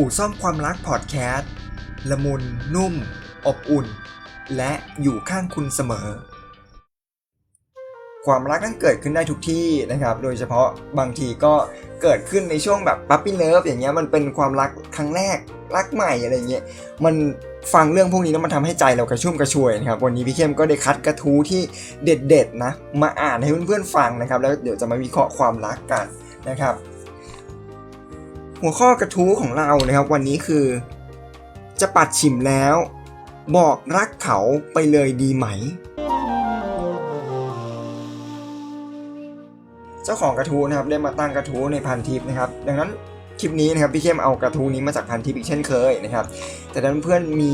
อู่ซ่อมความรักพอดแคสต์ละมุน นุ่ม อบอุ่น และอยู่ข้างคุณเสมอ ความรักนั้นเกิดขึ้นได้ทุกที่นะครับ โดยเฉพาะบางทีก็เกิดขึ้นในช่วงแบบปั๊ปปี้เลิฟอย่างเงี้ยมันเป็นความรักครั้งแรกรักใหม่อะไรเงี้ยมันฟังเรื่องพวกนี้แล้วมันทำให้ใจเรากระชุ่มกระชวยนะครับ วันนี้พี่เข้มก็ได้คัดกระทู้ที่เด็ดๆนะ มาอ่านให้เพื่อนๆฟังนะครับ แล้วเดี๋ยวจะมาวิเคราะห์ความรักกันนะครับ หัวข้อกระทู้ของเรานะครับ วันนี้คือ จะปัดฉิมแล้ว บอกรักเขาไปเลยดีไหม เจ้าของกระทู้นะครับได้มาตั้งกระทู้ในพันทิปนะครับ ดังนั้นคลิปนี้นะครับพี่เข้มเอากระทู้นี้มาจากพันทิปอีกเช่นเคยนะครับ แต่ดันเพื่อนมี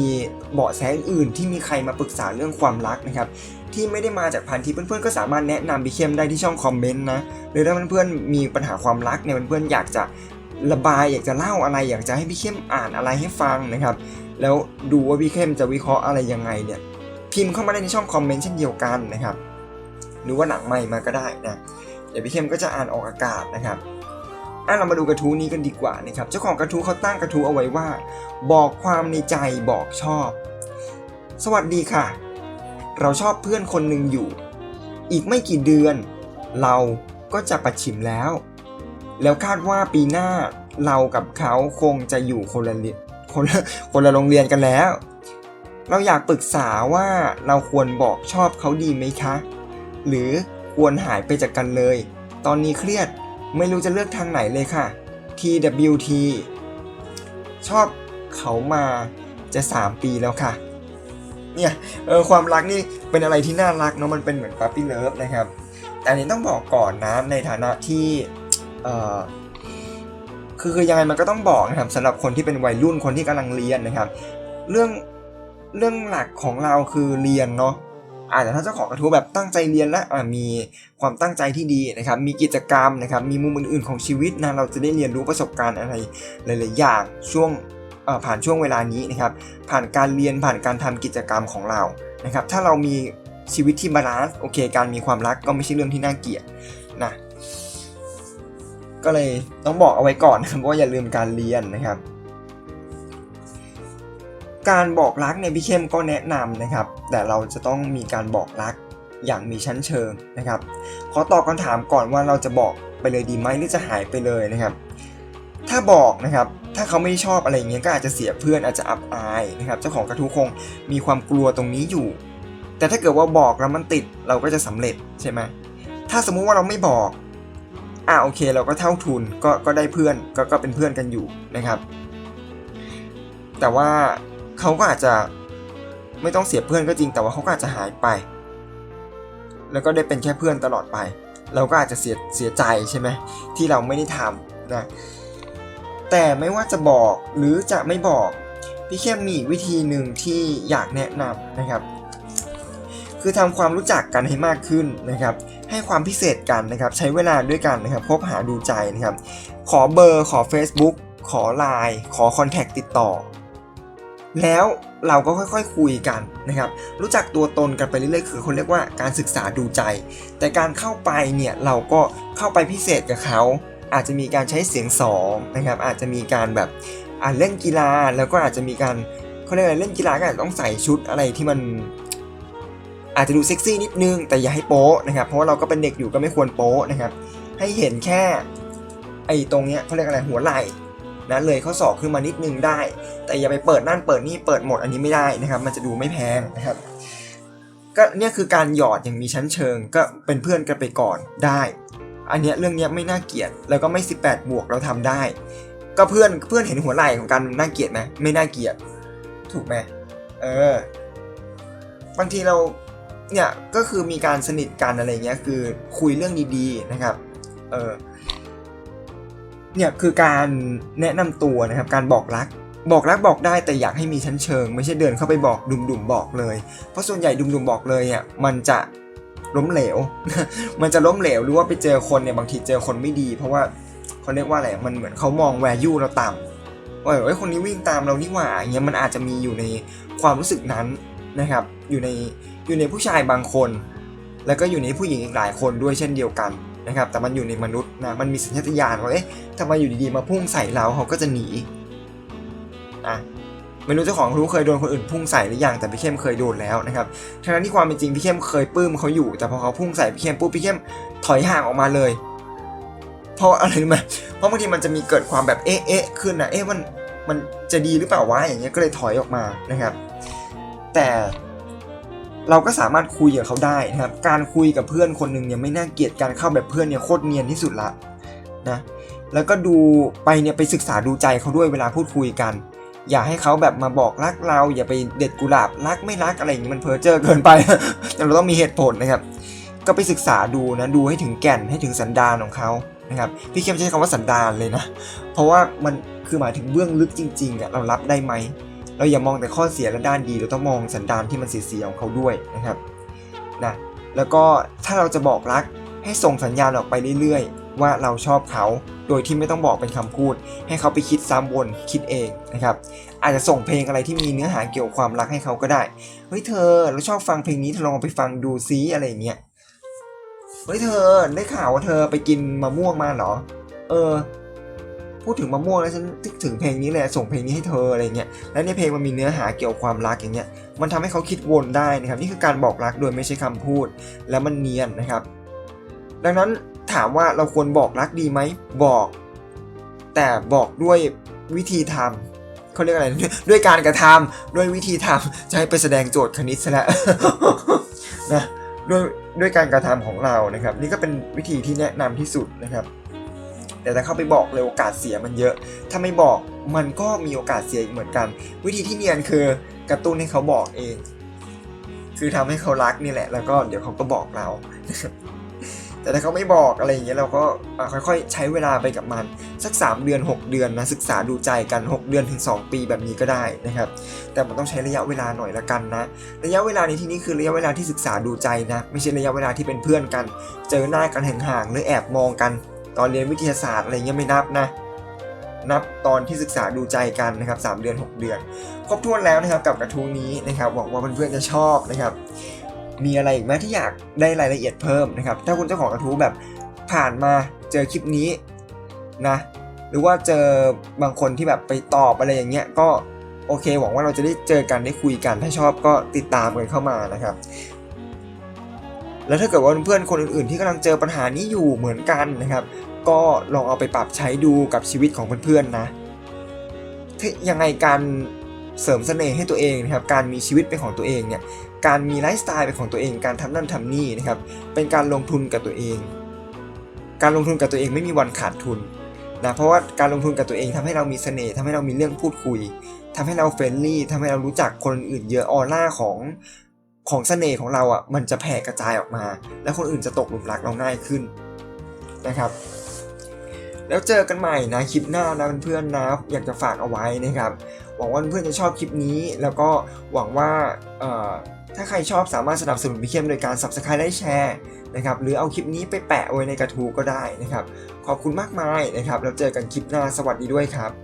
เบาะแสอื่นที่มีใครมาปรึกษาเรื่องความรักนะครับ ที่ไม่ได้มาจากพันทิปเพื่อนๆก็สามารถแนะนำพี่เข้มได้ที่ช่องคอมเมนต์นะหรือถ้าเพื่อนๆมีปัญหาความรักเนี่ยเพื่อนๆอยากจะ ระบายอยากจะเล่าอะไร อยากจะให้พี่เข้มอ่านอะไรให้ฟังนะครับ แล้วดูว่าพี่เข้มจะวิเคราะห์อะไรยังไงเนี่ยพิมพ์เข้ามาได้ในช่องคอมเมนต์เช่นเดียวกันนะครับหรือว่าหนังใหม่มาก็ได้นะเดี๋ยวพี่เข้มก็จะอ่านออกอากาศนะครับอะเรามาดูกระทู้นี้กันดีกว่านะครับ เจ้าของกระทู้เขาตั้งกระทู้เอาไว้ว่า บอกความในใจบอกชอบ สวัสดีค่ะ เราชอบเพื่อนคนหนึ่งอยู่ อีกไม่กี่เดือน เราก็จะประชิมแล้ว แล้วคาดว่าปีหน้าเรากับเขาคงจะอยู่คนละคนละคนละโรงเรียนกันแล้ว เราอยากปรึกษาว่าเราควรบอกชอบเขาดีไหมคะ หรือควรหายไปจากกันเลย ตอนนี้เครียดไม่รู้จะเลือกทางไหนเลยค่ะ TWT ชอบเขามาจะ 3 ปีแล้วค่ะ เนี่ยเออความรักนี่เป็นอะไรที่น่ารักเนาะมันเป็นเหมือนปั๊ปปี้เลิฟนะครับ แต่นนี้ต้องบอกก่อนนะในฐานะที่ เออคือคือยังไงมันก็ต้องบอกนะครับสำหรับคนที่เป็นวัยรุ่นคนที่กำลังเรียนนะครับ เรื่องเรื่องหลักของเราคือเรียนเนาะอาจจะถ้าเจ้าของกระทู้แบบตั้งใจเรียนและมีความตั้งใจที่ดีนะครับ มีกิจกรรมนะครับ มีมุมอื่นๆของชีวิตนะเราจะได้เรียนรู้ประสบการณ์อะไรหลายๆอย่างช่วงผ่านช่วงเวลานี้นะครับ ผ่านการเรียนผ่านการทำกิจกรรมของเรานะครับ ถ้าเรามีชีวิตที่บาลานซ์โอเค การมีความรักก็ไม่ใช่เรื่องที่น่าเกลียด ก็เลยต้องบอกเอาไว้ก่อนนะครับว่าอย่าลืมการเรียนนะครับ การบอกรักเนี่ยพี่เข้มก็แนะนำนะครับ แต่เราจะต้องมีการบอกรักอย่างมีชั้นเชิงนะครับ ขอตอบคำถามก่อนว่าเราจะบอกไปเลยดีไหมหรือจะหายไปเลยนะครับ ถ้าบอกนะครับ ถ้าเขาไม่ชอบอะไรเงี้ยก็อาจจะเสียเพื่อนอาจจะอับอายนะครับ เจ้าของกระทู้คงมีความกลัวตรงนี้อยู่ แต่ถ้าเกิดว่าบอกแล้วมันติดเราก็จะสำเร็จใช่ไหมถ้าสมมุติว่าเราไม่บอก อ่าโอเค เราก็เท่าทุนก็ก็ได้เพื่อนก็ก็เป็นเพื่อนกันอยู่นะครับ แต่ว่าเขาก็อาจจะไม่ต้องเสียเพื่อนก็จริงแต่ว่าเขาก็อาจจะหายไป แล้วก็ได้เป็นแค่เพื่อนตลอดไป เราก็อาจจะเสียเสียใจใช่ไหมที่เราไม่ได้ทำนะแต่ไม่ว่าจะบอกหรือจะไม่บอกพี่เข้มมีวิธีหนึ่งที่อยากแนะนำนะครับ คือทำความรู้จักกันให้มากขึ้นนะครับ ให้ความพิเศษกันนะครับ ใช้เวลาด้วยกันนะครับ พบหาดูใจนะครับ ขอเบอร์ขอ Facebook ขอ Line ขอคอนแทคติดต่อ แล้วเราก็ค่อยๆคุยกันนะครับ รู้จักตัวตนกันไปเรื่อยๆ คือคนเรียกว่าการศึกษาดูใจ แต่การเข้าไปเนี่ยเราก็เข้าไปพิเศษกับเขาอาจจะมีการใช้เสียงสองนะครับ อาจจะมีการแบบอ่าเล่นกีฬาแล้วก็อาจจะมีการเขาเรียกอะไรเล่นกีฬาก็อาจจะต้องใส่ชุดอะไรที่มัน อาจจะดูเซ็กซี่นิดนึงแต่อย่าให้โป๊ะนะครับเพราะว่าเราก็เป็นเด็กอยู่ก็ไม่ควรโป๊ะนะครับ ให้เห็นแค่ไอ้ตรงเนี้ยเขาเรียกอะไรหัวไหล่นะเลยเขาศอกขึ้นมานิดนึงได้ แต่อย่าไปเปิดนั่นเปิดนี่เปิดหมดอันนี้ไม่ได้นะครับ มันจะดูไม่แพงนะครับ ก็เนี่ยคือการหยอดอย่างมีชั้นเชิง ก็เป็นเพื่อนกันไปก่อนได้ อันเนี้ยเรื่องเนี้ยไม่น่าเกลียดแล้วก็ไม่ 18 บวกเราทำได้ ก็เพื่อนเพื่อนเห็นหัวไหล่ของกันน่าเกลียดไหมไม่น่าเกลียด ถูกไหมเออบางทีเรา เนี่ยก็คือมีการสนิทกันอะไรเงี้ยคือคุยเรื่องดีๆนะครับเออเนี่ยคือการแนะนำตัวนะครับการบอกรักบอกรักบอกได้แต่อยากให้มีชั้นเชิง ไม่ใช่เดินเข้าไปบอกดุมๆบอกเลย เพราะส่วนใหญ่ดุมๆบอกเลยอะมันจะล้มเหลว มันจะล้มเหลวหรือว่าไปเจอคนเนี่ยบางทีเจอคนไม่ดี เพราะว่าเขาเรียกว่าอะไรมันเหมือนเขามอง value เราต่ำว่าเอ้ยคนนี้วิ่งตามเรานี่หว่าอย่างเงี้ยมันอาจจะมีอยู่ในความรู้สึกนั้นนะครับ อยู่ในอยู่ในผู้ชายบางคน แล้วก็อยู่ในผู้หญิงอีกหลายคนด้วยเช่นเดียวกันนะครับ แต่มันอยู่ในมนุษย์นะมันมีสัญชาตญาณว่าเอ๊ะทำไมอยู่ดีๆมาพุ่งใส่เราเขาก็จะหนีอะไม่รู้เจ้าของรู้เคยโดนคนอื่นพุ่งใส่หรือยังแต่พี่เข้มเคยโดนแล้วนะครับทั้งนั้นที่ความเป็นจริงพี่เข้มเคยปลื้มเขาอยู่ แต่พอเขาพุ่งใส่พี่เข้มปุ๊บพี่เข้มถอยห่างออกมาเลย เพราะอะไรรู้ไหมเพราะบางทีมันจะมีเกิดความแบบเอ๊ะเอ๊ะขึ้นนะเอ๊ะมันมันจะดีหรือเปล่าวะอย่างเงี้ยก็เลยถอยออกมานะครับ แต่ เราก็สามารถคุยกับเขาได้นะครับ การคุยกับเพื่อนคนหนึ่งเนี่ยไม่น่าเกลียดการเข้าแบบเพื่อนเนี่ยโคตรเนียนที่สุดละนะแล้วก็ดูไปเนี่ยไปศึกษาดูใจเขาด้วยเวลาพูดคุยกัน อย่าให้เขาแบบมาบอกรักเรา อย่าไปเด็ดกุหลาบรักไม่รักอะไรอย่างนี้มันเพ้อเจ้อเกินไปเราต้องมีเหตุผลนะครับ ก็ไปศึกษาดูนะดูให้ถึงแก่นให้ถึงสันดานของเขานะครับพี่เข้มใช้คำว่าสันดานเลยนะ เพราะว่ามันคือหมายถึงเบื้องลึกจริงๆอะเรารับได้ไหม เราอย่ามองแต่ข้อเสียและด้านดีเราต้องมองสันดานที่มันเสียๆของเขาด้วยนะครับนะแล้วก็ถ้าเราจะบอกรักให้ส่งสัญญาณออกไปเรื่อยๆ ว่าเราชอบเขาโดยที่ไม่ต้องบอกเป็นคำพูด ให้เขาไปคิดซ้ำวนคิดเองนะครับอาจจะส่งเพลงอะไรที่มีเนื้อหาเกี่ยวกับความรักให้เขาก็ได้เฮ้ยเธอเราชอบฟังเพลงนี้เธอลองไปฟังดูซิอะไรอย่างเงี้ยเฮ้ยเธอได้ข่าวว่าเธอไปกินมะม่วงมาเหรอ เออ พูดถึงมะม่วงแล้วฉันนึกถึงเพลงนี้เลยส่งเพลงนี้ให้เธออะไรเงี้ยแล้วในเพลงมันมีเนื้อหาเกี่ยวกับความรักอย่างเงี้ยมันทำให้เขาคิดวนได้นะครับนี่คือการบอกรักโดยไม่ใช่คำพูด แล้วมันเนียนนะครับ ดังนั้นถามว่าเราควรบอกรักดีไหมบอก แต่บอกด้วยวิธีทำเขาเรียกอะไรด้วยการกระทำด้วยวิธีทำจะให้ไปแสดงโจทย์คณิตซะแล้วนะด้วยด้วยการกระทำของเรานะครับ นี่ก็เป็นวิธีที่แนะนำที่สุดนะครับ แต่ถ้าเข้าไปบอกเลยโอกาสเสียมันเยอะ ถ้าไม่บอกมันก็มีโอกาสเสียอีกเหมือนกัน วิธีที่เนียนคือกระตุ้นให้เขาบอกเอง คือทำให้เขารักนี่แหละ แล้วก็เดี๋ยวเขาก็บอกเรา แต่ถ้าเขาไม่บอกอะไรอย่างเงี้ยเราก็ค่อยๆ ใช้เวลาไปกับมัน สัก 3 เดือน 6 เดือนนะศึกษาดูใจกัน 6 เดือนถึง 2 ปีแบบนี้ก็ได้นะครับ แต่มันต้องใช้ระยะเวลาหน่อยละกันนะ ระยะเวลาในที่นี้คือระยะเวลาที่ศึกษาดูใจนะ ไม่ใช่ระยะเวลาที่เป็นเพื่อนกัน เจอหน้ากันห่างๆหรือแอบมองกัน ตอนเรียนวิทยาศาสตร์อะไรเงี้ยไม่นับนะ นับตอนที่ศึกษาดูใจกันนะครับ3เดือน 6 เดือน ครบถ้วนแล้วนะครับกับกระทู้นี้นะครับหวังว่าเพื่อนๆจะชอบนะครับ มีอะไรอีกไหมที่อยากได้รายละเอียดเพิ่มนะครับ ถ้าคุณเจ้าของกระทู้แบบผ่านมาเจอคลิปนี้นะหรือว่าเจอบางคนที่แบบไปตอบอะไรอย่างเงี้ยก็โอเคหวังว่าเราจะได้เจอกันได้คุยกันถ้าชอบก็ติดตามกันเข้ามานะครับ แล้วถ้าเกิดว่าเพื่อนๆคนอื่นๆ ที่กำลังเจอปัญหานี้อยู่เหมือนกันนะครับ ก็ลองเอาไปปรับใช้ดูกับชีวิตของเพื่อนๆนะถ้ายังไงการเสริมเสน่ห์ให้ตัวเองนะครับ การมีชีวิตเป็นของตัวเองเนี่ย การมีไลฟ์สไตล์เป็นของตัวเอง การทำนั่นทำนี่นะครับ เป็นการลงทุนกับตัวเอง การลงทุนกับตัวเองไม่มีวันขาดทุนนะ เพราะว่าการลงทุนกับตัวเองทำให้เรามีเสน่ห์ทำให้เรามีเรื่องพูดคุยทำให้เราเฟรนลี่ทำให้เรารู้จักคนอื่นเยอะ ออร่าของ ของเสน่ห์ของเราอะมันจะแผ่กระจายออกมา แล้วคนอื่นจะตกหลุมรักเราง่ายขึ้นนะครับ แล้วเจอกันใหม่นะคลิปหน้านะเพื่อนๆนะอยากจะฝากเอาไว้นะครับ หวังว่าเพื่อนจะชอบคลิปนี้ แล้วก็หวังว่าถ้าใครชอบสามารถสนับสนุนพี่เข้มโดยการ subscribe และแชร์นะครับหรือเอาคลิปนี้ไปแปะไว้ในกระทู้ก็ได้นะครับ ขอบคุณมากมายนะครับ แล้วเจอกันคลิปหน้าสวัสดีด้วยครับ